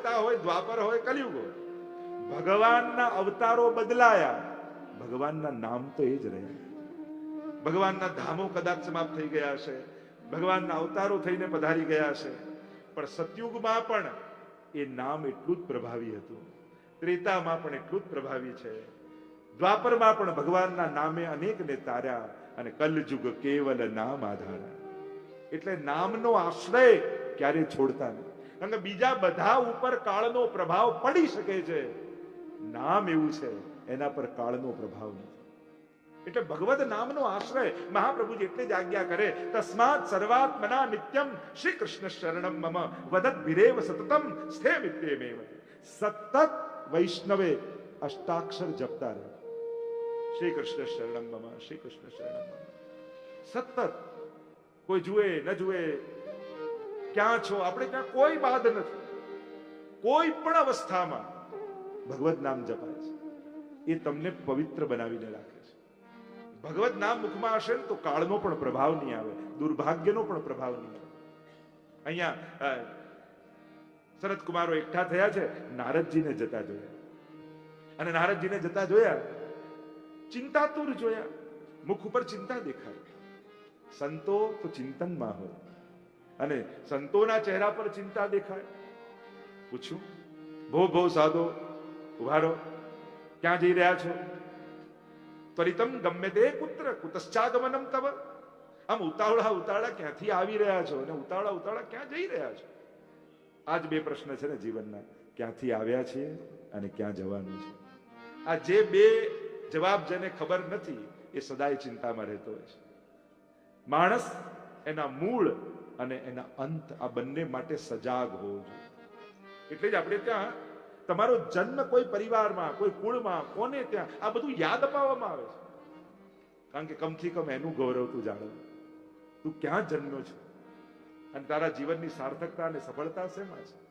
ત્રેતા હોય, દ્વાપર હોય, કલયુગ હોય. ભગવાનના અવતારો બદલાયા. ભગવાનના નામ તો એ જ રહ્યા ભગવાનના ધામો કદાચ સમાપ્ત થઈ ગયા છે ભગવાનના અવતારો થઈને પધારી ગયા છે પણ સતયુગમાં પણ એ નામ એટલું જ પ્રભાવી હતું. ત્રેતામાં પણ એટલું જ પ્રભાવી છે. દ્વાપરમાં પણ ભગવાનના નામે અનેકને તાર્યા અને કલયુગ કેવલ નામ આધાર. એટલે નામનો આશ્રય ક્યારે છોડતા નહીં કે બીજા બધા ઉપર કાળનો પ્રભાવ પડી શકે છે. નામ એવું છે, એના પર કાળનો પ્રભાવ નથી. એટલે ભગવત નામનો આશ્રય મહાપ્રભુજી એટલે જ આજ્ઞા કરે, તસ્માત સર્વાત્મના નિત્યમ શ્રી કૃષ્ણ શરણમ મમ, વદત વિરેવ સતતમ સ્થે મિત્યેમેવ. સતત વૈષ્ણવે અષ્ટાક્ષર જપતા રહે. શ્રી કૃષ્ણ શરણમ મમ શ્રી કૃષ્ણ શરણમ મમ. સતત કોઈ જુએ, ન જુએ ક્યાં છો? આપણે ત્યાં કોઈ બાદ નથી. કોઈ પણ અવસ્થામાં ભગવત નામ જપાય છે. એ તમને પવિત્ર બનાવીને રાખે છે. ભગવત નામ મુખમાં હશે ને તો કાળનો પણ પ્રભાવ નહીં આવે, દુર્ભાગ્યનો પણ પ્રભાવ નહીં આવે. અહીંયા શરદ કુમારો એકઠા થયા છે, નારદજીને જતા જોયા. અને નારદજીને જતા જોયા, ચિંતાતુર જોયા. મુખ ઉપર ચિંતા દેખાય. સંતો તો ચિંતનમાં હોય. અને સંતોના ચહેરા પર ચિંતા દેખાય. પૂછ્યું, ભો ભો, સાધો, ઉભારો, ક્યાં જઈ રહ્યા છો? ત્વરિતમ ગમે તે પુત્ર કુતશ્ચાગમનમ તવ. આમ ઉતાવળા ઉતાવળા ક્યાંથી આવી રહ્યા છો અને ઉતાવળા ઉતાવળા ક્યાં જઈ રહ્યા છો? આજ બે પ્રશ્ન છે ને જીવનના, ક્યાંથી આવ્યા છીએ અને ક્યાં જવાનું છે? આ જે બે જવાબ જેને ખબર નથી, એ સદાય ચિંતામાં રહેતો હોય છે. માણસ, એના મૂળ અને એના અંત આ બંને માટે સજાગ હોવો જોઈએ. એટલે જ આપણે ત્યાં તમારો જન્મ કોઈ પરિવારમાં, કોઈ કુળમાં, કોને ત્યાં, આ બધું યાદ અપાવવામાં આવે છે. કારણ કે કમથી કમ એનું ગૌરવ તું જાળવ તું ક્યાં જન્મ્યો છે? અને તારા જીવનની સાર્થકતા અને સફળતા શેમાં છે?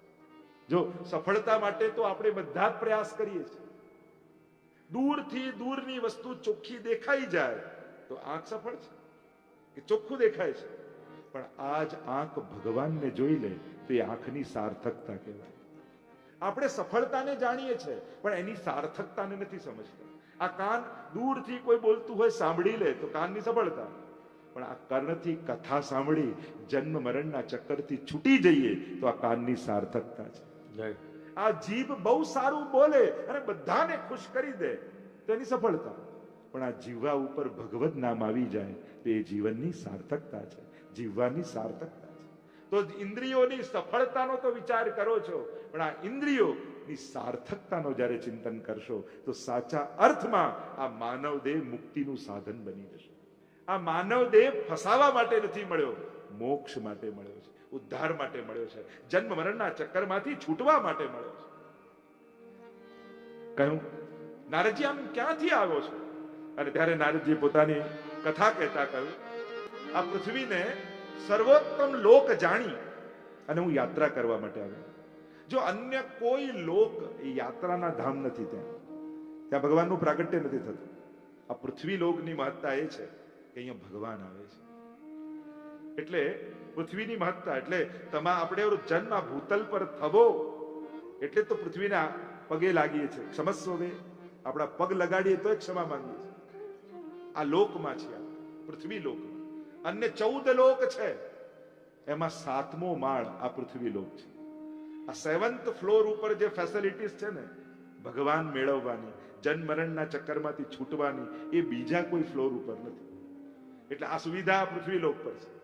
જો સફળતા માટે તો આપણે બધા જ પ્રયાસ કરીએ છીએ. દૂરથી દૂરની વસ્તુ ચોખ્ખી દેખાઈ જાય, તો આંખ સફળ છે? કે ચોખ્ખું દેખાય છે? પણ આજ આંખ ભગવાનને જોઈ લે તો એ આંખની સાર્થકતા કહેવાય. આપણે સફળતાને જાણીએ છીએ પણ એની સાર્થકતાને નથી સમજતા. આ કાન દૂરથી કોઈ બોલતું હોય સાંભળી લે તો કાનની સફળતા. પણ આ કર્ણથી કથા સાંભળી જન્મ મરણના ચક્કરથી છૂટી જઈએ તો આ કાનની સાર્થકતા છે. જય. આ જીભ બહુ સારું બોલે અને બધાને ખુશ કરી દે તો એની સફળતા. પણ આ જીવવા ઉપર ભગવત નામ આવી જાય તે જીવનની સાર્થકતા છે. જીવવાની સાર્થકતા છે. તો ઇન્દ્રિયોની સફળતાનો તો વિચાર કરો છો, પણ આ ઇન્દ્રિયોની સાર્થકતાનો જ્યારે ચિંતન કરશો, તો સાચા અર્થમાં આ માનવ દેહ મુક્તિનું સાધન બની જશે. આ માનવ દેહ ફસાવા માટે નથી મળ્યો, મોક્ષ માટે મળ્યો છે, ઉદ્ધાર માટે મળ્યો છે, જન્મ મરણના ચક્કરમાંથી છૂટવા માટે મળ્યો છે. કહ્યું, નારદજી, આમ ક્યાંથી આવ્યો છો? અને ત્યારે નારદજી પોતાની કથા કહેતા કહ્યું આ પૃથ્વીને સર્વોત્તમ લોક જાણી અને હું યાત્રા કરવા માટે આવ્યો. જો અન્ય કોઈ લોક યાત્રાના ધામ નથી ત્યાં ત્યાં ભગવાનનું પ્રાગટ્ય નથી થતું. આ પૃથ્વી લોકની મહત્તા એ છે કે અહીંયા ભગવાન આવે છે. એટલે પૃથ્વીની મહત્તા, એટલે તમા આપણે જન્મ ભૂતલ પર થવો, એટલે તો પૃથ્વીના પગે લાગીએ છીએ. સમજશો વે આપણા પગ લગાડીએ તો ક્ષમા માંગીએ છીએ. આ લોકમાં છે આ પૃથ્વી લોકમાં. અન્ય ચૌદ લોક છે. એમાં સાતમો માળ આ પૃથ્વી લોક છે. આ સેવન્થ ફ્લોર ઉપર જે ફેસિલિટીઝ છે ને, ભગવાન મેળવવાની, જન્મરણના ચક્કરમાંથી છૂટવાની, એ બીજા કોઈ ફ્લોર ઉપર નથી. એટલે આ સુવિધા પૃથ્વી લોક પર છે.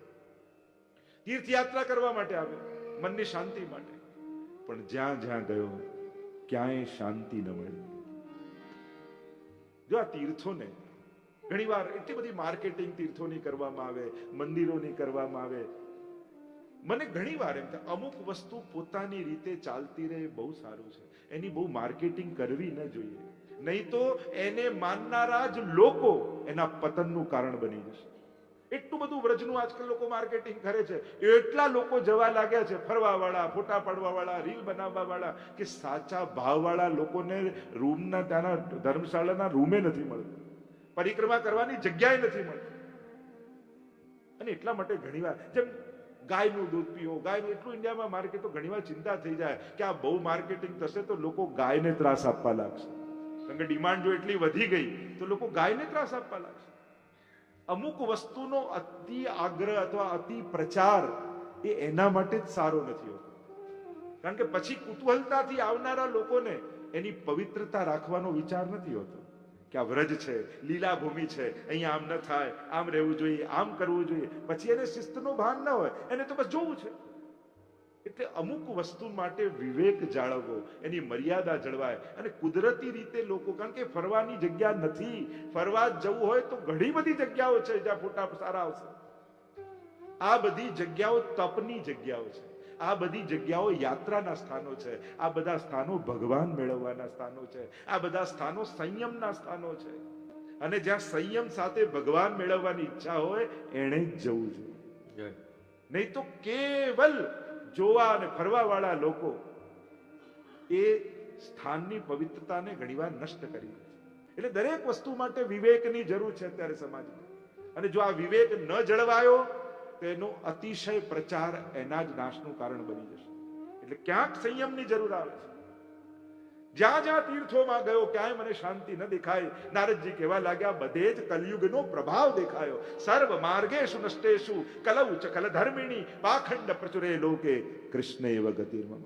તીર્થયાત્રા કરવા માટે આવે, મનની શાંતિ માટે. પણ જ્યાં જ્યાં ગયો, ક્યાંય શાંતિ ન મળી. જો આ તીર્થોને ઘણીવાર એટલી બધી માર્કેટિંગ તીર્થોની કરવામાં આવે, મંદિરોની કરવામાં આવે. મને ઘણીવાર એમ થાય, અમુક વસ્તુ પોતાની રીતે ચાલતી રહે બહુ સારું છે. એની બહુ માર્કેટિંગ કરવી ન જોઈએ. નહીં તો એને માનનારા જ લોકો એના પતનનું કારણ બની જશે. એટલું બધું વ્રજનું આજકાલ લોકો માર્કેટિંગ કરે છે. એટલા લોકો જવા લાગ્યા છે ફરવા વાળા ફોટા પાડવા વાળા રીલ બનાવવા વાળા કે સાચા ભાવ વાળા લોકોને રૂમના ત્યાંના ધર્મશાળાના રૂમે નથી મળતું. પરિક્રમા કરવાની જગ્યાએ નથી મળતી. અને એટલા માટે ઘણીવાર, જેમ ગાયનું દૂધ પીવો ગાયનું એટલું ઇન્ડિયામાં માર્કેટ તો ઘણીવાર ચિંતા થઈ જાય કે આ બહુ માર્કેટિંગ થશે તો લોકો ગાયને ત્રાસ આપવા લાગશે. કારણ કે ડિમાન્ડ જો એટલી વધી ગઈ, તો લોકો ગાયને ત્રાસ આપવા લાગશે. અમુક વસ્તુનો અતિ આગ્રહ અથવા અતિ પ્રચાર એ એના માટે જ સારો નથી હોતો. કારણ કે પછી કુતૂહલતાથી આવનારા લોકોને એની પવિત્રતા રાખવાનો વિચાર નથી હોતો. કે આ વ્રજ છે લીલા ભૂમિ છે, અહીંયા આમ ન થાય, આમ રહેવું જોઈએ, આમ કરવું જોઈએ. પછી એને શિસ્તનો ભાન ન હોય, એને તો બસ જોવું છે. એટલે અમુક વસ્તુ માટે વિવેક જાળવવો, એની મર્યાદા જળવાય. અને કુદરતી રીતે લોકો, કારણ કે ફરવાની જગ્યા નથી, ફરવા જવું હોય તો ઘણી બધી જગ્યાઓ છે જ્યાં ફોટા સારા આવશે. આ બધી જગ્યાઓ તપની જગ્યાઓ છે. આ બધી જગ્યાઓ યાત્રાના સ્થાનો છે. આ બધા સ્થાનો ભગવાન મેળવવાના સ્થાનો છે. આ બધા સ્થાનો સંયમના સ્થાનો છે. અને જ્યાં સંયમ સાથે ભગવાન મેળવવાની ઈચ્છા હોય એણે જ જવું જોઈએ. નહીં તો કેવલ જોવા અને ફરવા વાળા લોકો એ સ્થાનની પવિત્રતાને ઘણીવાર નષ્ટ કરી એટલે દરેક વસ્તુ માટે વિવેકની જરૂર છે અત્યારે સમાજમાં. અને જો આ વિવેક ન જળવાયો તો એનો અતિશય પ્રચાર એના જ નાશનું કારણ બની જશે. એટલે ક્યાંક સંયમની જરૂર આવે છે. જ્યાં જ્યાં તીર્થોમાં ગયો, ક્યાંય મને શાંતિ ન દેખાય નારદજી કહેવા લાગ્યા, બધે જ કલયુગનો પ્રભાવ દેખાયો. સર્વ માર્ગેશુ નષ્ટેશુ, કલૌ ચકલ કલ ધર્મિણી, પાખંડ પ્રચુરે લોકે કૃષ્ણ એવ ગતિર્મમ.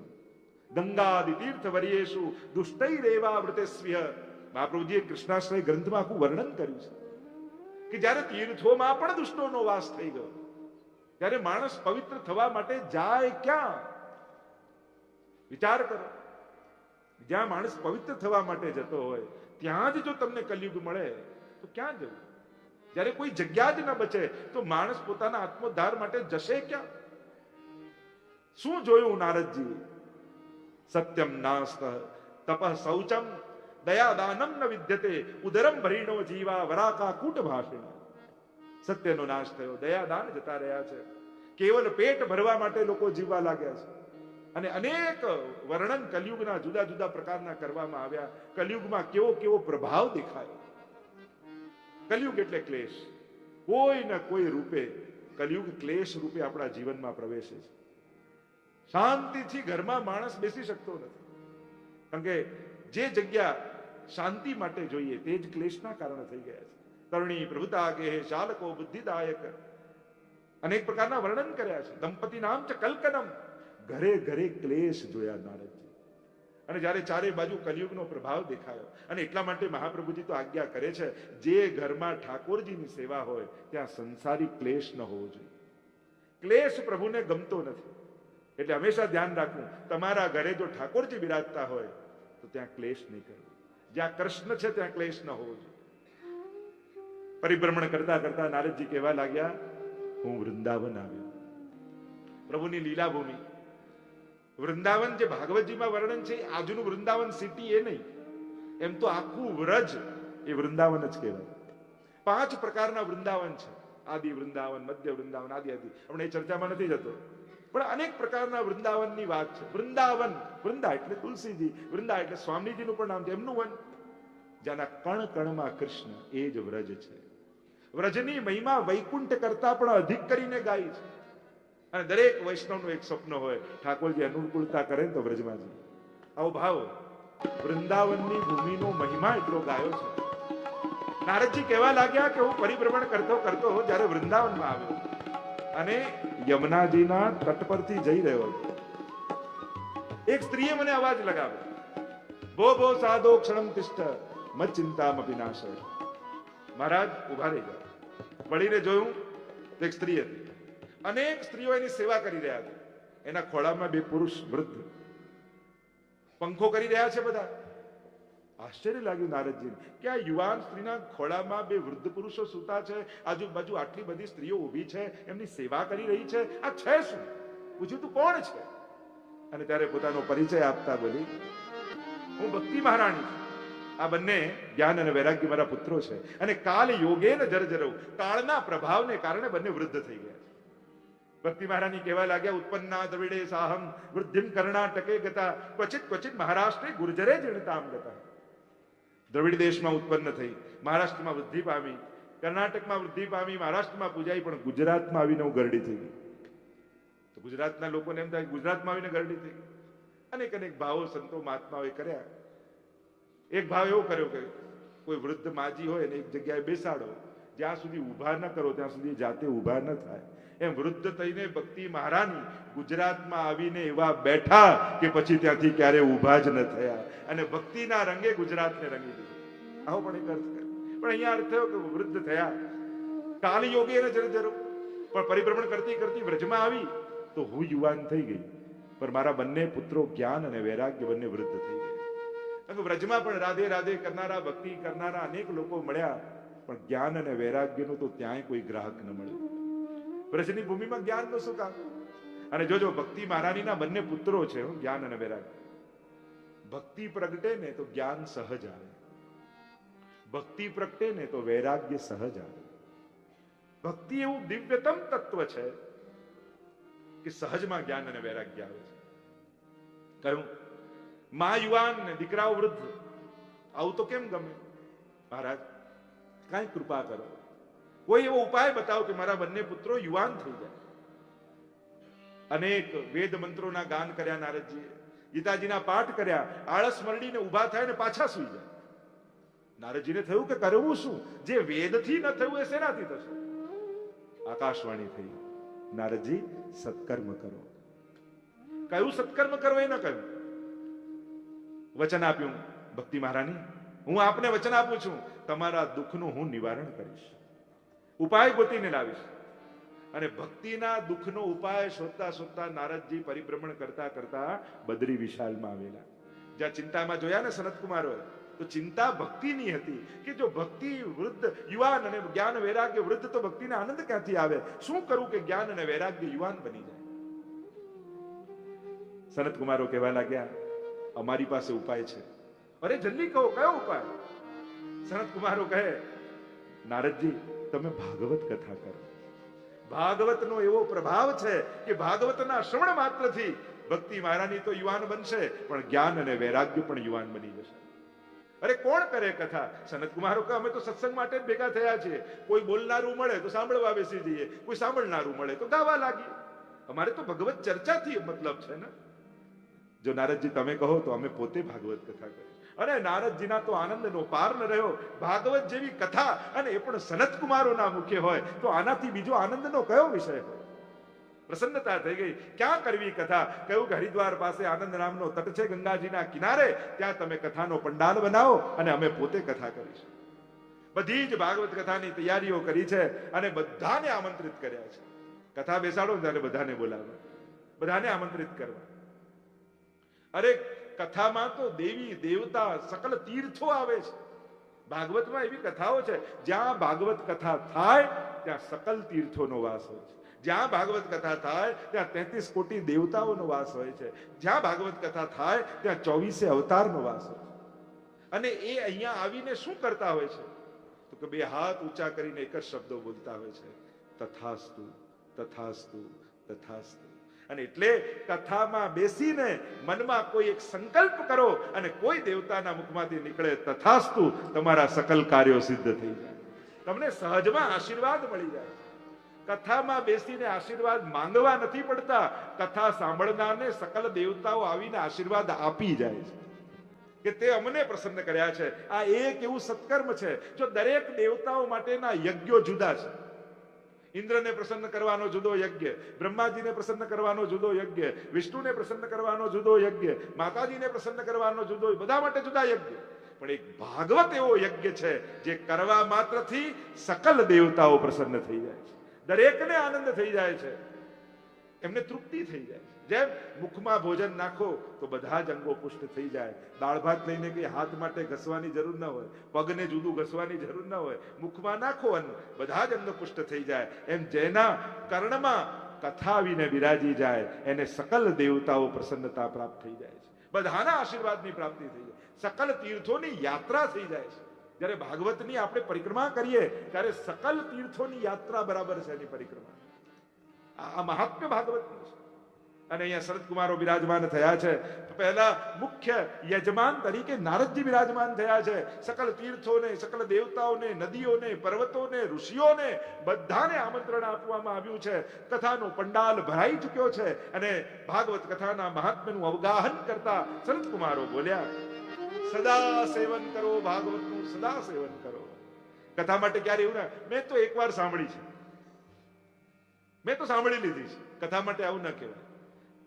ગંગાદિ તીર્થ વર્યેશુ દુષ્ટૈરેવા વૃતેસ્વ્ય મહાપ્રભુજીએ કૃષ્ણાશ્રય ગ્રંથમાં આખું વર્ણન કર્યું છે. કે જ્યારે તીર્થોમાં પણ દુષ્ટોનો વાસ થઈ ગયો ત્યારે માણસ પવિત્ર થવા માટે જાય ક્યાં? વિચાર કરો. જ્યાં માણસ પવિત્ર થવા માટે જતો હોય, ત્યાં જ જો તમને કલયુગ મળે, તો ક્યાં જવું? જ્યારે કોઈ જગ્યા જ ન બચે, તો માણસ પોતાના આત્મોદ્ધાર માટે જશે ક્યાં? શું જોયું નારદજી? સત્યમ નાસ્ત તપ શૌચમ દયા દાનમ ન વિદ્યતે ઉદરમ ભરીણો જીવા વરાકા કૂટ ભાષિણ સત્યનો નાશ થયો. દયાદાન જતા રહ્યા છે. કેવલ પેટ ભરવા માટે લોકો જીવવા લાગ્યા છે. અને અનેક વર્ણન કલયુગના જુદા જુદા પ્રકારના કરવામાં આવ્યા. કલયુગમાં કેવો કેવો પ્રભાવ દેખાયો. કલયુગ એટલે ક્લેશ. કોઈ ને કોઈ રૂપે, કલયુગ ક્લેશ રૂપે આપણા જીવનમાં પ્રવેશે છે. શાંતિથી ઘરમાં માણસ બેસી શકતો નથી. કારણ કે જે જગ્યા શાંતિ માટે જોઈએ, તે જ ક્લેશના કારણે થઈ ગયા છે. તરુણી પ્રભુતા કે ચાલકો બુદ્ધિદાયક. અનેક પ્રકારના વર્ણન કર્યા છે. દંપતિ નામ છે કલ્કનમ ઘરે ઘરે ક્લેશ જોયા નારદજી. અને જ્યારે ચારે બાજુ કલયુગનો પ્રભાવ દેખાયો અને એટલા માટે મહાપ્રભુજી તો આજ્ઞા કરે છે, જે ઘરમાં ઠાકોરજીની સેવા હોય, ત્યાં સંસારી ક્લેશ ન હોવો જોઈએ. ક્લેશ પ્રભુને ગમતો નથી. એટલે હંમેશા ધ્યાન રાખવું, તમારા ઘરે જો ઠાકોરજી બિરાજતા હોય, તો ત્યાં ક્લેશ નહીં કરવો. જ્યાં કૃષ્ણ છે, ત્યાં ક્લેશ ન હોવો જોઈએ. પરિભ્રમણ કરતા કરતા નારદજી કહેવા લાગ્યા, હું વૃંદાવન આવ્યો. પ્રભુની લીલા ભૂમિ વૃંદાવન જે ભાગવતજીમાં વર્ણન છે આજનું વૃંદાવન સિટી એ નહીં. એમ તો આખું વ્રજ એ વૃંદાવન જ કહેવાય. પાંચ પ્રકારના વૃંદાવન છે. આદિ વૃંદાવન, મધ્ય વૃંદાવન, આદિ આદિ. આપણે એ ચર્ચામાં નથી જતો. પણ અનેક પ્રકારના વૃંદાવનની વાત છે. વૃંદાવન, વૃંદા એટલે તુલસીજી, વૃંદા એટલે સ્વામીજીનું પણ નામ છે. એમનું વન. જેના કણ કણમાં કૃષ્ણ, એ જ વ્રજ છે. વ્રજની મહિમા વૈકુંઠ કરતા પણ અધિક કરીને ગાય છે. અને દરેક વૈષ્ણવનું એક સ્વપ્ન હોય, ઠાકોરજી અનુકૂળતા કરે તો વ્રજમાં આવો ભાવ, વૃંદાવનની ભૂમિનો મહિમા એટલો ગાયો છે. નારદજી કહેવા લાગ્યા કે હું પરિભ્રમણ કરતો કરતો જ્યારે વૃંદાવનમાં આવ્યો. અને યમુનાજીના તટ પરથી જઈ રહ્યો હતો. એક સ્ત્રીએ મને અવાજ લગાવ્યો. ભો ભો સાધો ક્ષણમ તિષ્ઠ, મત ચિંતામ વિનાશ મહારાજ ઊભા રહી ગયા વળીને જોયું તો એક સ્ત્રી હતી. અનેક સ્ત્રીઓ એની સેવા કરી રહ્યા હતા. એના ખોળામાં બે પુરુષ વૃદ્ધ. પંખો કરી રહ્યા છે બધા. આશ્ચર્ય લાગ્યું નારદજીને કે આ યુવાન સ્ત્રીના ખોળામાં બે વૃદ્ધ પુરુષો સૂતા છે. આજુબાજુ આટલી બધી સ્ત્રીઓ ઊભી છે. એમની સેવા કરી રહી છે. આ છે શું? પૂછ્યું, તું કોણ છે? અને ત્યારે પોતાનો પરિચય આપતા બોલી, હું ભક્તિ મહારાણી છું. આ બંને જ્ઞાન અને વૈરાગ્ય મારા પુત્રો છે. અને કાલ યોગે ને જરજરવ, કાળના પ્રભાવને કારણે બંને વૃદ્ધ થઈ ગયા છે. ભક્તિ મહારાણી કહેવા લાગ્યા, ઉત્પન્ના દ્રવિડે સાહમ, વૃદ્ધિમ કર્ણાટકે ગતા, ક્વચિત ક્વચિત મહારાષ્ટ્રે ગુર્જરે જીણતામ ગતા. દ્રવિડ દેશમાં ઉત્પન્ન થઈ, મહારાષ્ટ્રમાં વૃદ્ધિ પામી, કર્ણાટકમાં વૃદ્ધિ પામી, મહારાષ્ટ્રમાં પૂજાઈ, પણ ગુજરાતમાં આવીને હું ગરડી થઈ ગઈ. તો ગુજરાતના લોકોને એમ થાય ગુજરાતમાં આવીને ગરડી થઈ અનેક અનેક ભાવો સંતો મહાત્માઓએ કર્યા. એક ભાવ એવો કર્યો કે કોઈ વૃદ્ધ માજી હોય ને એક જગ્યાએ બેસાડો, જ્યાં સુધી ઊભા ન કરો, ત્યાં સુધી જાતે ઊભા ન થાય. એમ વૃદ્ધ થઈને ભક્તિ મહારાની ગુજરાતમાં આવીને એવા બેઠા કે પછી ત્યાંથી ક્યારે ઊભા જ ન થયા. અને ભક્તિના રંગે ગુજરાતને રંગી દીધું. આવો પણ એક અર્થ પણ અહીંયા અર્થ થયો કે વૃદ્ધ થયા. કાલ યોગી એને જરૂર. પણ પરિભ્રમણ કરતી કરતી વ્રજમાં આવી તો હું યુવાન થઈ ગઈ. પણ મારા બંને પુત્રો જ્ઞાન અને વૈરાગ્ય બંને વૃદ્ધ થઈ ગયા. વ્રજમાં પણ રાધે રાધે કરનારા, ભક્તિ કરનારા અનેક લોકો મળ્યા, પણ જ્ઞાન અને વૈરાગ્યનું તો ત્યાંય કોઈ ગ્રાહક ન મળ્યું. વ્રજની ભૂમિમાં જ્ઞાનનું શું કામ? અને જોજો ભક્તિ મહારાણીના બંને પુત્રો છે જ્ઞાન અને વૈરાગ્ય. ભક્તિ પ્રગટે ને તો જ્ઞાન સહજ આવે. ભક્તિ પ્રગટે ને તો વૈરાગ્ય સહજ આવે. ભક્તિ એવું દિવ્યતમ તત્વ છે કે સહજમાં જ્ઞાન અને વૈરાગ્ય આવે છે. કહ્યું મા યુવાન ને દીકરાઓ વૃદ્ધ આવું તો કેમ ગમે મહારાજ કાંઈ કૃપા કરો કોઈ એવો ઉપાય બતાવો કે મારા બંને પુત્રો યુવાન થઈ જાય અનેક વેદ મંત્રોના ગાન કર્યા નારદજીએ ગીતાજીના પાઠ કર્યા આળસ મરડીને ઊભા થાય ને પાછા સુઈ જાય નારદજીને થયું કે કરવું શું જે વેદથી ન થયું એ શેનાથી થશે આકાશવાણી થઈ નારદજી સત્કર્મ કરો કયું સત્કર્મ કરો એ ન કહ્યું વચન આપ્યું ભક્તિ મહારાની, હું આપને વચન આપું છું, તમારા દુઃખનું હું નિવારણ કરીશ, ઉપાય ગોતીને લાવીશ. અને ભક્તિના દુઃખનો ઉપાય શોધતા શોધતા નારદજી પરિભ્રમણ કરતા કરતા બદ્રી વિશાલમાં આવેલા. જ્યાં ચિંતામાં જોયા ને સનતકુમારોએ, તો ચિંતા ભક્તિની હતી કે જો ભક્તિ વૃદ્ધ યુવાન અને જ્ઞાન વૈરાગ્ય વૃદ્ધ તો ભક્તિને આનંદ ક્યાંથી આવે? શું કરવું કે જ્ઞાન અને વૈરાગ્ય યુવાન બની જાય? સનતકુમારો કહેવા લાગ્યા અમારી પાસે ઉપાય છે. અરે, જલ્દી કહો, કયો ઉપાય? સનતકુમારો કહે, નારદજી, તમે ભાગવત કથા કરો. ભાગવતનો એવો પ્રભાવ છે કે ભાગવતના શ્રવણ માત્રથી ભક્તિ મહારાની તો યુવાન બનશે, પણ જ્ઞાન અને વૈરાગ્ય પણ યુવાન બની જશે. અરે, કોણ કરે કથા? સનત કુમારો કે અમે તો સત્સંગ માટે જ ભેગા થયા છીએ. કોઈ બોલનારું મળે તો સાંભળવા બેસી જઈએ. કોઈ સાંભળનારું મળે તો ગાવા લાગીએ. અમારે તો ભગવત ચર્ચાથી મતલબ છે ને. જો નારદજી તમે કહો તો અમે પોતે ભાગવત કથા કરી અને નારદજીના તો આનંદનો પાર ન રહ્યો. ભાગવત જેવી કથા અને એ પણ સનત મુખ્ય મુખે હોય, તો આનાથી બીજો આનંદનો કયો વિષય હોય? પ્રસન્નતા થઈ ગઈ. ક્યાં કરવી કથા? કહ્યું કે હરિદ્વાર પાસે આનંદ નામનો તટ છે ગંગાજીના કિનારે. ત્યાં તમે કથાનો પંડાલ બનાવો અને અમે પોતે કથા કરીશું. બધી જ ભાગવત કથાની તૈયારીઓ કરી છે અને બધાને આમંત્રિત કર્યા છે. કથા બેસાડો ત્યારે બધાને બોલાવો. બધાને આમંત્રિત કરવા. અરે, કથામાં તો દેવી, દેવતા, સકલ તીર્થો આવે છે. ભાગવતમાં એવી કથાઓ છે, જ્યાં ભાગવત કથા થાય, ત્યાં સકલ તીર્થોનો વાસ હોય છે. જ્યાં ભાગવત કથા થાય, ત્યાં તેત્રીસ કોટી દેવતાઓનો વાસ હોય છે. જ્યાં ભાગવત કથા થાય, ત્યાં ચોવીસે અવતારનો વાસ હોય છે. અને એ અહીંયા આવીને શું કરતા હોય છે? તો કે બે હાથ ઊંચા કરીને એક જ શબ્દો બોલતા હોય છે. તથાસ્તુ તથાસ્તુ તથાસ્તુ. અને એટલે કથામાં બેસીને મનમાં કોઈ એક સંકલ્પ કરો અને કોઈ દેવતાના મુખમાંથી નીકળે તથાસ્તુ તમારા સકલ કાર્યો સિદ્ધ થઈ જાય. તમને સહજમાં આશીર્વાદ મળી જાય. કથામાં બેસીને આશીર્વાદ માંગવા નથી પડતા. કથા સાંભળનારને સકલ દેવતાઓ આવીને આશીર્વાદ આપી જાય છે. કે તે અમને પ્રસન્ન કર્યા છે. આ એક એવું સત્કર્મ છે, જો દરેક દેવતાઓ માટેના યજ્ઞો જુદા છે. ઇન્દ્રને પ્રસન્ન કરવાનો જુદો યજ્ઞ, બ્રહ્માજીને પ્રસન્ન કરવાનો જુદો યજ્ઞ, વિષ્ણુને પ્રસન્ન કરવાનો જુદો યજ્ઞ, માતાજીને પ્રસન્ન કરવાનો જુદો, બધા માટે જુદા યજ્ઞ. પણ એક ભાગવત એવો યજ્ઞ છે જે કરવા માત્રથી સકલ દેવતાઓ પ્રસન્ન થઈ જાય છે. દરેકને આનંદ થઈ જાય છે. એમને તૃપ્તિ થઈ જાય છે. જેમ મુખમાં ભોજન નાખો, તો બધા જ અંગો પુષ્ટ થઈ જાય. દાળ ભાત લઈને કઈ હાથ માટે ઘસવાની જરૂર ન હોય, પગને જુદું ઘસવાની જરૂર ન હોય, મુખમાં નાખો અન્ન બધા જ અંગ પુષ્ટ થઈ જાય. એમ જેના કર્ણમાં કથા આવીને બિરાજી જાય, એને સકલ દેવતાઓ પ્રસન્નતા પ્રાપ્ત થઈ જાય છે. બધાના આશીર્વાદની પ્રાપ્તિ થઈ જાય. સકલ તીર્થોની યાત્રા થઈ જાય છે. જ્યારે ભાગવતની આપણે પરિક્રમા કરીએ, ત્યારે સકલ તીર્થોની યાત્રા બરાબર છે એની પરિક્રમા. આ મહાત્મ્ય ભાગવતનું છે. અને અહીંયા શરદકુમારો બિરાજમાન થયા છે. પહેલા મુખ્ય યજમાન તરીકે નારદજી બિરાજમાન થયા છે. સકલ તીર્થોને, સકલ દેવતાઓને, નદીઓને, પર્વતોને, ઋષિઓને બધાને આમંત્રણ આપવામાં આવ્યું છે. કથાનો પંડાલ ભરાઈ ચૂક્યો છે અને ભાગવત કથાના મહાત્મ્યનું અવગાહન કરતા શરદકુમારો બોલ્યા, સદા સેવન કરો ભાગવતનું, સદા સેવન કરો. કથા માટે ક્યારે એવું ના, મેં તો એકવાર સાંભળી છે. મેં તો સાંભળી લીધી છે. કથા માટે આવું ન કહેવાય.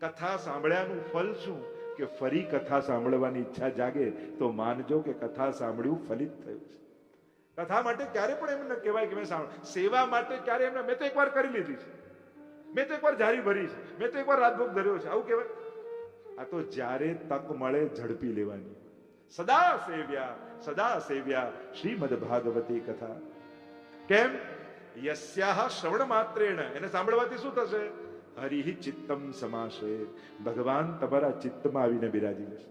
કથા સાંભળ્યાનું ફલ શું? કે ફરી કથા સાંભળવાની ઈચ્છા જાગે તો માનજો કે કથા સાંભળ્યું ફલિત થયું છે. કથા માટે ક્યારે પણ એમ ન કહેવાય કે મેં સાંભળ સેવા માટે ક્યારે એમને, મેં તો એકવાર કરી લીધી છે. મેં તો એકવાર જારી ભરી છે. મેં તો એકવાર રાજભોગ ધર્યો છે. આવું કહેવાય? આ તો જ્યારે તક મળે ઝડપી લેવાની. સદા સેવ્યા સદા સેવ્યા, શ્રીમદ ભાગવતી કથા. કેમ? યસ્યાહ શ્રવણ માત્રેણ એને સાંભળવાથી શું થશે? હરિ ચિત્તમ સમાશે ભગવાન તમારા ચિત્તમાં આવીને બિરાજી જશે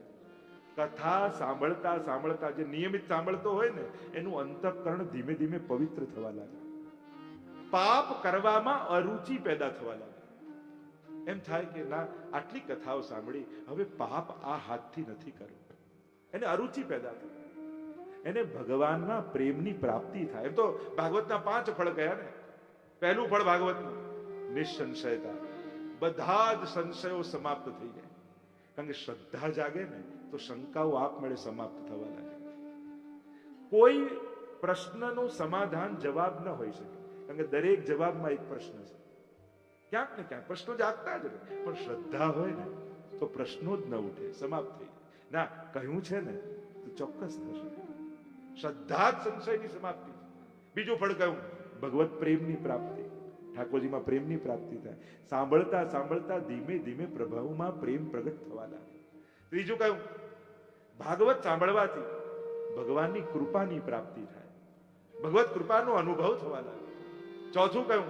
કથા સાંભળતા સાંભળતા જે નિયમિત સાંભળતો હોય ને એનું અંતઃકરણ ધીમે ધીમે પવિત્ર થવા લાગે પાપ કરવામાં અરુચિ પેદા થવા લાગે એમ થાય કે ના આટલી કથાઓ સાંભળી હવે પાપ આ હાથથી નથી કરવું એને અરુચિ પેદા થાય એને ભગવાનના પ્રેમની પ્રાપ્તિ થાય એમ તો ભાગવતના પાંચ ફળ કયા ને પહેલું ફળ ભાગવતનું નિસંશયતા બધા જ સંશયો સમાપ્ત થઈ જાય. કારણ કે શ્રદ્ધા જાગે ને, તો શંકાઓ આપમેળે સમાપ્ત થવા લાગે. કોઈ પ્રશ્નનું સમાધાન જવાબ ન હોઈ શકે. કારણ કે દરેક જવાબમાં એક પ્રશ્ન છે. ક્યાંક ને ક્યાંક પ્રશ્નો જાગતા જ પણ શ્રદ્ધા હોય ને, તો પ્રશ્નો જ ન ઉઠે. સમાપ્ત થઈ ના, કહ્યું છે ને, તો ચોક્કસ થશે. શ્રદ્ધા જ સંશયની સમાપ્તિ. બીજું ફળ કહ્યું, ભગવત પ્રેમની પ્રાપ્તિ. ઠાકોરજીમાં પ્રેમની પ્રાપ્તિ થાય. સાંભળતા સાંભળતા ધીમે ધીમે પ્રભાવમાં પ્રેમ પ્રગટ થવા લાગે. ત્રીજું કહ્યું, ભાગવત સાંભળવાથી ભગવાનની કૃપાની પ્રાપ્તિ થાય. ભગવત કૃપાનો અનુભવ થવા લાગે. ચોથું કહ્યું,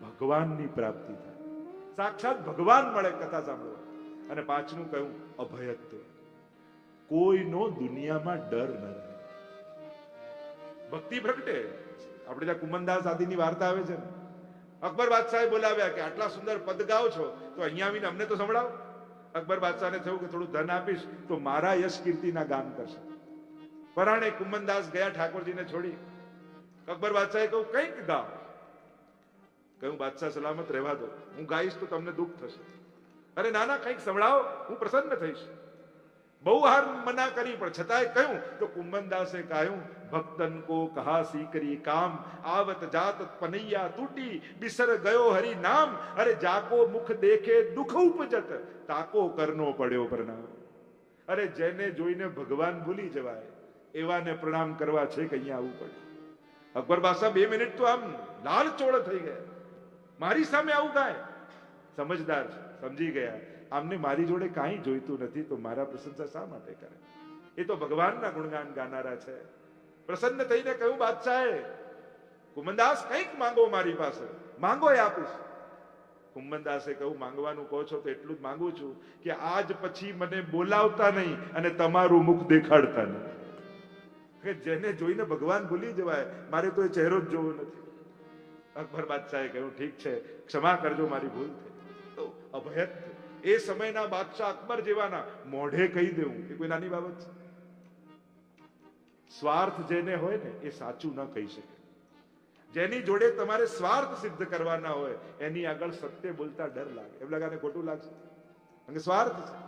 ભગવાનની પ્રાપ્તિ થાય. સાક્ષાત ભગવાન મળે કથા સાંભળવા. અને પાંચમું કહ્યું, અભયત્વ. કોઈનો દુનિયામાં ડર ન રહે. ભક્તિ પ્રગટે. આપણે ત્યાં કુમનદાસ આદિની વાર્તા આવે છે ને અકબર બાદશાહે બોલાવ્યા કે, આટલા સુંદર પદ ગાઓ છો, તો અહીંયા આવીને અમને તો સંભળાવો. અકબર બાદશાહને થયું કે, થોડું ધન આપીશ, તો મારા યશ કીર્તિના ગાન કરશે. પરાણે કુંભનદાસ ગયા ઠાકોરજીને છોડી. અકબર બાદશાહે કહ્યું, કંઈક ગાઓ. કહ્યું, બાદશાહ સલામત રહેવા દો. હું ગાઈશ તો તમને દુઃખ થશે. અરે, નાના, કંઈક સંભળાવો. હું પ્રસન્ન થઈશ. બહુ હાર મના કરી, પણ છતાંય કહ્યું તો કુંભનદાસે કહ્યું ભક્તન કો કહા સીકરી કામ, આવત જાત પનૈયા તૂટી, બિસર ગયો હરી નામ, અરે જાકો મુખ દેખે દુખ ઉપજત, તાકો કરનો પડ્યો પ્રણામ. અરે જેને જોઈને ભગવાન ભૂલી જવાય, એવાને પ્રણામ કરવા છે કે અહીંયા આવવું પડે. અકબર બાસા બે મિનિટ તો આમ લાલ ચોળ થઈ ગયા. મારી સામે આવું કાય સમજદાર સમજી ગયા. આમને મારી જોડે કાંઈ જોઈતું નથી, તો મારા પ્રશંસા શા માટે કરે? એ તો ભગવાનના ગુણગાન ગાનારા છે. પ્રસન્ન થઈને કહ્યું, બાદશાહે કુમનદાસ કંઈક માંગો મારી પાસે. માંગો એ આપીશ. કુંભનદાસે કહ્યું, માંગવાનું કહો છો તો એટલું જ માંગુ છું કે આજ પછી મને બોલાવતા નહીં અને તમારું મુખ દેખાડતા નહીં. કે જેને જોઈને ભગવાન ભૂલી જવાય, મારે તો એ ચહેરો જ જોવો નથી. અકબર બાદશાહે કહ્યું, ઠીક છે, ક્ષમા કરજો, મારી ભૂલ થઈ. તો અભયત એ સમયના બાદશાહ અકબર જેવાના મોઢે કહી દેવું એ કોઈ નાની બાબત છે. સ્વાર્થ જેને હોય ને એ સાચું ન કહી શકે. જેની જોડે તમારે સ્વાર્થ સિદ્ધ કરવાના હોય, એની આગળ સત્ય બોલતા ડર લાગે. એમ લગાને ખોટું લાગશે. કારણ સ્વાર્થ છે.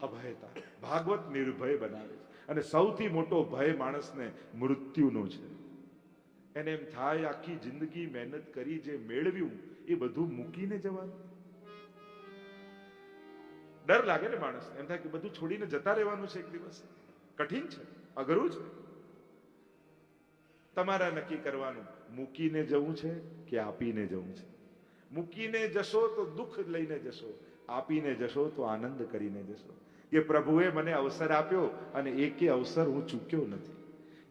અભયતા. ભાગવત નિર્ભય બનાવે છે. અને સૌથી મોટો ભય માણસને મૃત્યુનો છે. એને એમ થાય આખી જિંદગી મહેનત કરી જે મેળવ્યું, એ બધું મૂકીને જવાનું. ડર લાગે ને માણસ એમ થાય કે બધું છોડીને જતા રહેવાનું છે એક દિવસ. કઠિન છે. અઘરું છે તમારા નક્કી કરવાનું, મૂકીને જવું છે કે આપીને જવું છે? મૂકીને જશો તો દુઃખ લઈને જશો. આપીને જશો તો આનંદ કરીને જશો. કે પ્રભુએ મને અવસર આપ્યો અને એકે અવસર હું ચૂક્યો નથી.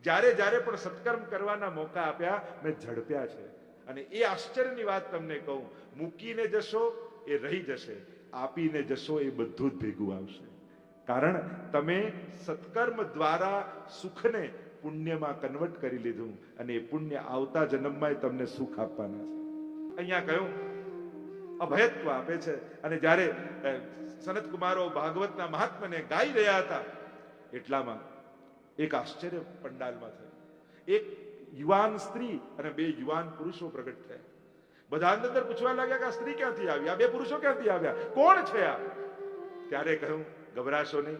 જ્યારે જ્યારે પણ સત્કર્મ કરવાના મોકા આપ્યા, મેં ઝડપ્યા છે. અને એ આશ્ચર્યની વાત તમને કહું. મૂકીને જશો, એ રહી જશે. આપીને જશો એ બધું જ ભેગું આવશે. કારણ તમે સત્કર્મ દ્વારા સુખને પુણ્યમાં કન્વર્ટ કરી લીધું અને એ પુણ્ય આવતા જન્મમાં તમને સુખ આપવાના છે. અહીંયા કહ્યું, અભયત્વ આપે છે. અને જ્યારે સનત કુમારો ભાગવતના મહાત્માને ગાઈ રહ્યા હતા, એટલામાં એક આશ્ચર્ય પંડાલમાં થયું. એક યુવાન સ્ત્રી અને બે યુવાન પુરુષો પ્રગટ થયા. બધા અંદર પૂછવા લાગ્યા કે આ સ્ત્રી ક્યાંથી આવી? આ બે પુરુષો ક્યાંથી આવ્યા? કોણ છે આ? ત્યારે કહ્યું, ગભરાશો નહીં.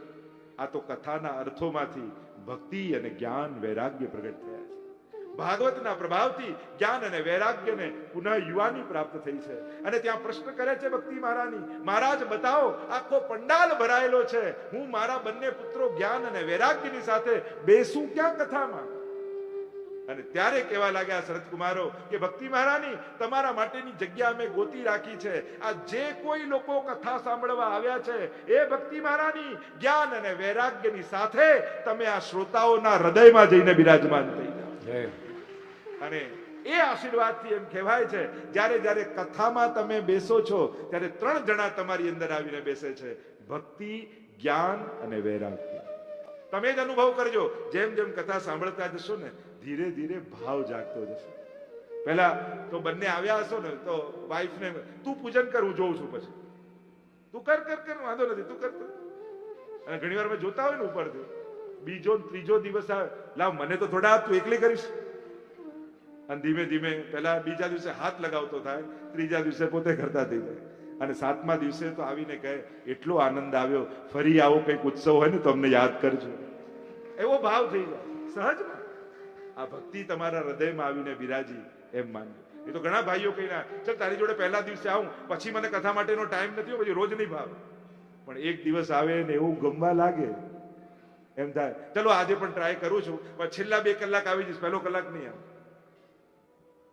આ તો કથાના અર્થોમાંથી ભક્તિ અને જ્ઞાન વૈરાગ્ય પ્રગટ થયા છે. ભાગવતના પ્રભાવથી જ્ઞાન અને વૈરાગ્યને પુનઃ યુવાની પ્રાપ્ત થઈ છે. અને ત્યાં પ્રશ્ન કરે છે ભક્તિ મહારાની મહારાજ, બતાવો, આખો પંડાલ ભરાયેલો છે. હું મારા બંને પુત્રો જ્ઞાન અને વૈરાગ્યની સાથે બેસું ક્યાં કથામાં? અને ત્યારે કહેવા લાગ્યા શરદ કુમારો કે ભક્તિ મહારાની તમારા માટેની જગ્યા અમે ગોતી રાખી છે. આ જે કોઈ લોકો કથા સાંભળવા આવ્યા છે એ ભક્તિ મહારાની જ્ઞાન અને વૈરાગ્યની સાથે તમે આ શ્રોતાઓના હૃદયમાં જઈને બિરાજમાન થઈ જાઓ. અને એ આશીર્વાદથી એમ કહેવાય છે જ્યારે જ્યારે કથામાં તમે બેસો છો ત્યારે ત્રણ જણા તમારી અંદર આવીને બેસે છે ભક્તિ જ્ઞાન અને વૈરાગ્ય. તમે જ અનુભવ કરજો જેમ જેમ કથા સાંભળતા જશો ને ધીરે ધીરે ભાવ જાગતો જશે. પહેલા તો બંને આવ્યા હશો ને, તો વાઈફને તું પૂજન કર, હું જોઉં છું પછી. તું કર કર કર, વાંધો નથી, તું કર કર. અને ઘણી વાર જોતા હોય ને ઉપરથી, બીજો ત્રીજો દિવસ આવે લાવ, મને તો થોડા તું એકલી કરીશ. અને ધીમે ધીમે પહેલા બીજા દિવસે હાથ લગાવતો થાય, ત્રીજા દિવસે પોતે કરતા થઈ જાય. અને સાતમા દિવસે તો આવીને કહે, એટલો આનંદ આવ્યો, ફરી આવો, કંઈક ઉત્સવ હોય ને, તો અમને યાદ કરજો. એવો ભાવ થઈ જાય. સહજમાં આ ભક્તિ તમારા હૃદયમાં આવીને બિરાજી એમ માનવું એ તો ઘણા ભાઈઓ કહીને ચલ તારી જોડે પહેલા દિવસે આવું પછી મને કથા માટેનો ટાઈમ નથી પછી રોજ નહીં ભાવ. પણ એક દિવસ આવે ને એવું ગમવા લાગે એમ થાય ચલો આજે પણ ટ્રાય કરું છું પણ છેલ્લા બે કલાક આવી જઈશ પહેલો કલાક નહીં આવે.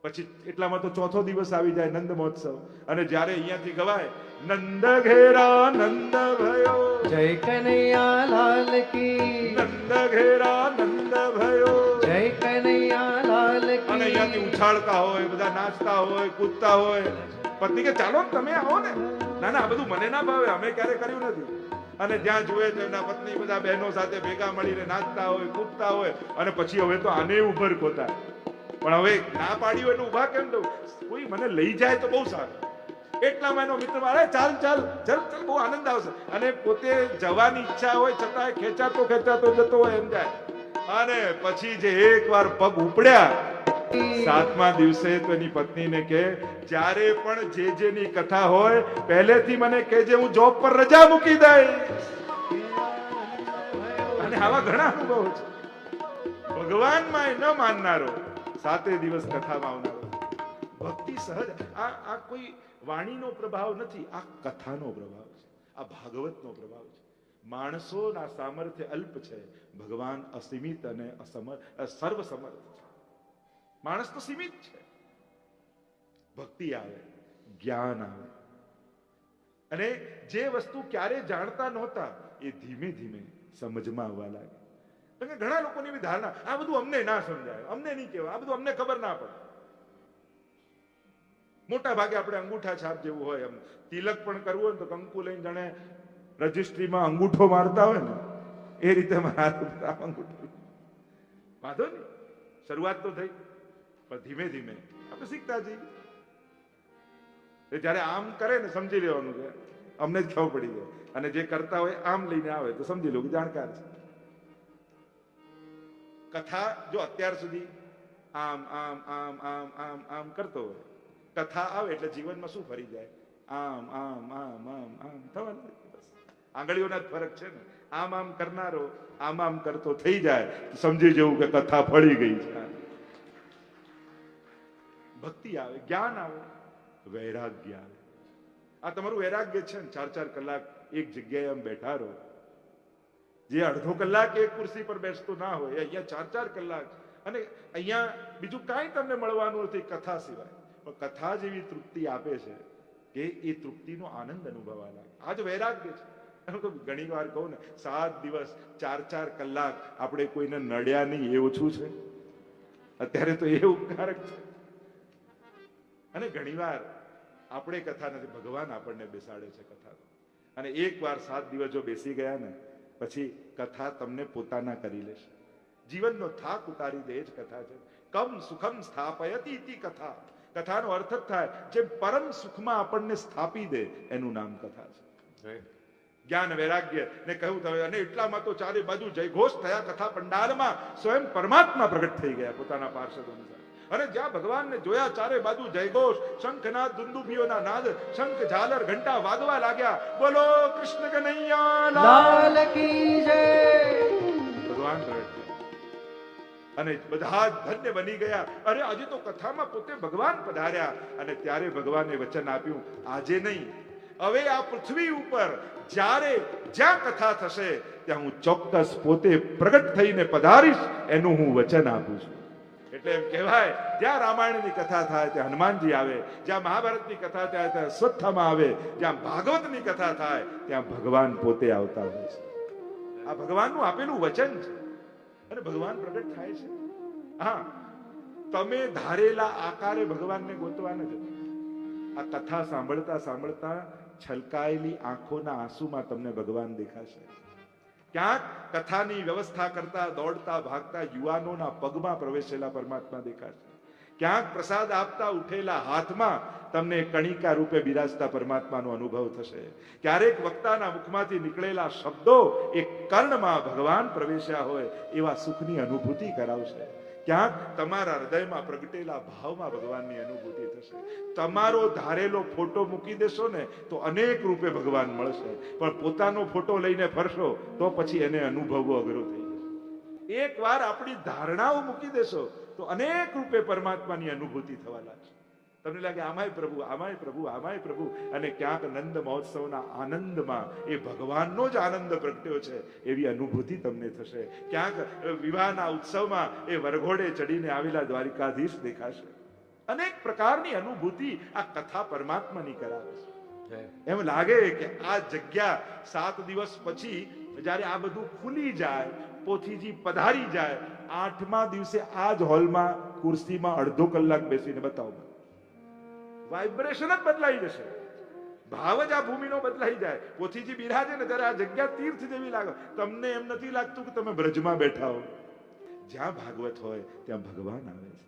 પછી એટલામાં તો ચોથો દિવસ આવી જાય નંદ મહોત્સવ અને જ્યારે અહીંયાથી ગવાય નંદ ઘેરા નંદ ભયો. જય કનૈયા લાલ કી. નંદ ઘેરા નંદ ભયો. અને અહીંયાથી ઉછાળતા હોય, બધા નાચતા હોય, કૂદતા હોય. પત્ની કે ચાલો તમે આવો ને. ના ના, આ બધું મને ના ભાવે, અમે ક્યારે કર્યું નથી. અને જ્યાં જુએ એના પત્ની બધા બહેનો સાથે ભેગા મળીને નાચતા હોય, કૂદતા હોય. અને પછી હવે તો આને ઉભર ખોતા. પણ હવે ના પાડી હોય એટલે ઊભા કેમ દઉં કોઈ મને લઈ જાય તો બહુ સારું. એટલા એનો મિત્ર અરે ચાલ ચાલ ચાલ ચાલ, બહુ આનંદ આવશે. અને પોતે જવાની ઈચ્છા હોય, છતાં ખેંચાતો ખેંચાતો જતો હોય એમ જાય. અને પછી જે એકવાર પગ ઉપડ્યા સાતમા દિવસે તો પત્નીને કે, જ્યારે પણ જે જેની કથા હોય, પહેલેથી મને કહેજે, હું જોબ પર રજા મૂકી દઈશ. અને આવા ઘણા અનુભવો છે. ભગવાનમાં ન માનનારો, સાતે દિવસ કથામાં આવનારો ભક્તિ સહજ, આ આ કોઈ વાણીનો પ્રભાવ નથી, આ કથાનો પ્રભાવ છે, આ ભાગવતનો પ્રભાવ છે. માણસોના સામર્થ્ય અલ્પ છે. ભગવાન અસીમિત અને અસમર્થ સર્વસમર્થ. માણસ તો સીમિત છે. ભક્તિ આવે, જ્ઞાન આવે. અને જે વસ્તુ ક્યારે જાણતા નહોતા, એ ધીમે ધીમે સમજમાં આવવા લાગે. કારણ કે ઘણા લોકોની એવી ધારણા, આ બધું અમને ના સમજાય, અમને નહીં કહેવાય, આ બધું અમને ખબર ના પડે. મોટા ભાગે આપણે અંગૂઠા છાપ જેવું હોય એમ. તિલક પણ કરવું હોય તો કંકુ લઈને જાણે રજિસ્ટ્રીમાં અંગૂઠો મારતા હોય ને, એ રીતે મારા અંગૂઠો. વાંધો નહીં. શરૂઆત તો થઈ. પણ ધીમે ધીમે આપણે શીખતા જઈએ. જ્યારે આમ કરે ને સમજી લેવાનું છે અમને જ ખબર પડી જાય. અને જે કરતા હોય આમ લઈને આવે તો સમજી લો કે જાણકાર છે. કથા જો અત્યાર સુધી આમ આમ આમ આમ આમ આમ કરતો હોય, કથા આવે એટલે જીવનમાં શું ફરી જાય? આમ આમ આમ આમ આમ થવાનું આંગળીઓના જ ફરક છે ને. આમ આમ કરનારો આમ આમ કરતો થઈ જાય. સમજી જવું કે કથા ફળી ગઈ છે. ભક્તિ આવે, જ્ઞાન આવે વૈરાગ્ય આવે. આ તમારું વૈરાગ્ય છે ને, ચાર ચાર કલાક એક જગ્યાએ આમ બેઠા રહો. જે અડધો કલાક એક ખુરશી પર બેસતો ના હોય, અહીંયા ચાર ચાર કલાક. અને અહીંયા બીજું કાંઈ તમને મળવાનું નથી કથા સિવાય. પણ કથા જેવી તૃપ્તિ આપે છે કે એ તૃપ્તિનો આનંદ અનુભવવા લાગે આ જ વૈરાગ્ય છે. ઘણી વાર કહું ને, સાત દિવસ, ચાર ચાર કલાક આપણે કોઈને નડ્યા નહીં, એ ઓછું છે. અત્યારે તો એ ઉપકારક છે. અને ઘણીવાર આપણે કથા નથી ભગવાન આપણને બેસાડે છે કથા. અને એકવાર સાત દિવસ જો બેસી ગયા ને પછી કથા તમને પોતાના કરી લેશે. જીવનનો થાક ઉતારી દે જ કથા છે. કમ સુખમ સ્થાપયતી ઇતિ કથા. કથાનો અર્થ જ થાય જે પરમ સુખમાં આપણને સ્થાપી દે એનું નામ કથા છે. જ્ઞાન વૈરાગ્ય ને કહ્યું તમે અને એટલામાં તો ચારે બાજુ જયઘોષ થયા કથા પંડાલમાં સ્વયં પરમાત્મા પ્રગટ થઈ ગયા પોતાના પાર્ષદ સાથે અને જ્યાં ભગવાનને જોયા, ચારે બાજુ જયઘોષ, શંખનાદ, દુંદુભીઓના નાદ, શંખ, ઝાલર, ઘંટા વાગવા લાગ્યા. બોલો, કૃષ્ણ કનૈયા, લાલ ભગવાન અને બધા જ ધન્ય બની ગયા. અરે, આજે તો કથામાં પોતે ભગવાન પધાર્યા. અને ત્યારે ભગવાને વચન આપ્યું, આજે નહીં. હવે આ પૃથ્વી ઉપર જ્યારે જ્યાં કથા થશે, ત્યાં હું ચોક્કસ પોતે પ્રગટ થઈને પધારીશ. એનું હું વચન આપું છું. એટલે એમ કહેવાય, જ્યાં રામાયણની કથા થાય ત્યાં હનુમાનજી આવે, જ્યાં મહાભારતની કથા થાય ત્યાં અશ્વત્થામાં આવે, જ્યાં ભાગવતની કથા થાય ત્યાં ભગવાન પોતે આવતા હોય છે. આ ભગવાનનું આપેલું વચન છે. અને ભગવાન પ્રગટ થાય છે. હા, તમે ધારેલા આકારે ભગવાનને ગોતવા ન આ કથા સાંભળતા સાંભળતા છલકાયેલી આંખોના આંસુમાં તમને ભગવાન દેખાશે. ક્યાંક કથાની વ્યવસ્થા કરતા, દોડતા, ભાગતા યુવાનોના પગમાં પ્રવેશેલા પરમાત્મા દેખાશે ક્યાંક પ્રસાદ આપતા ઉઠેલા હાથમાં તમને કણિકા રૂપે બિરાજતા પરમાત્માનો અનુભવ થશે. ક્યારેક વક્તાના મુખમાંથી નીકળેલા શબ્દો એ કર્ણમાં ભગવાન પ્રવેશ્યા હોય એવા સુખની અનુભૂતિ કરાવશે. ક્યાંક તમારા હૃદયમાં પ્રગટેલા ભાવમાં ભગવાનની અનુભૂતિ થશે. તમારો ધારેલો ફોટો મૂકી દેશો ને, તો અનેક રૂપે ભગવાન મળશે. પણ પોતાનો ફોટો લઈને ફરશો, તો પછી એને અનુભવવો અઘરો થઈ જશે. એક વાર આપણી ધારણાઓ મૂકી દેશો, તો અનેક રૂપે પરમાત્માની અનુભૂતિ થવા લાગશે. તમને લાગે આમાંય પ્રભુ આમાંય પ્રભુ આમાંય પ્રભુ. અને ક્યાંક નંદ મહોત્સવના આનંદમાં એ ભગવાનનો જ આનંદ પ્રગટ્યો છે એવી અનુભૂતિ તમને થશે. ક્યાંક વિવાહના ઉત્સવમાં એ વરઘોડે ચડીને આવેલા દ્વારિકાધીશ દેખાશે. અનેક પ્રકારની અનુભૂતિ આ કથા પરમાત્માની કરાવે છે. એમ લાગે કે આ જગ્યા સાત દિવસ પછી જ્યારે આ બધું ખુલી જાય પોથીજી પધારી જાય આઠમા દિવસે આ જ હોલમાં ખુરશીમાં અડધો કલાક બેસીને બતાવો વાઇબ્રેશન જ બદલાઈ જશે. ભાવ જ આ ભૂમિનો બદલાઈ જાય. પોથીજી બિરાજે ને ત્યારે આ જગ્યા તીર્થ જેવી લાગે. તમને એમ નથી લાગતું કે તમે બ્રજમાં બેઠા હો? જ્યાં ભાગવત હોય, ત્યાં ભગવાન આવે છે.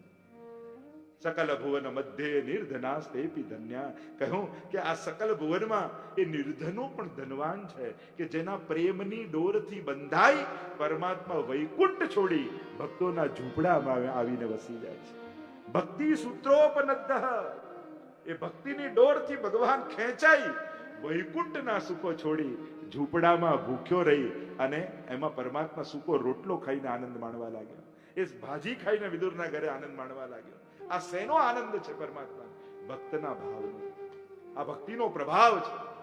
સકલ ભુવન મધ્યે નિર્ધનાસ્તેપી ધન્યા. કહ્યું કે આ સકલ ભુવનમાં એ નિર્ધનો પણ ધનવાન છે કે જેના પ્રેમની ડોરથી બંધાઈ પરમાત્મા વૈકુંઠ છોડી ભક્તોના ઝૂંપડામાં આવીને વસી જાય છે. ભક્તિ સૂત્રોપનદ્ધ. એ ભક્તિની ડોરથી ભગવાન ખેંચાઈ વૈકુંઠના સુખો છોડી ઝૂંપડામાં ભૂખ્યો રહી અને એમાં પરમાત્મા સુકો રોટલો ખાઈને આનંદ માણવા લાગ્યો. એ ભાજી ખાઈને વિદુરના ઘરે આનંદ માણવા લાગ્યો. આ શેનો આનંદ છે પરમાત્મા ભક્તના ભાવનો. આ ભક્તિનો પ્રભાવ છે.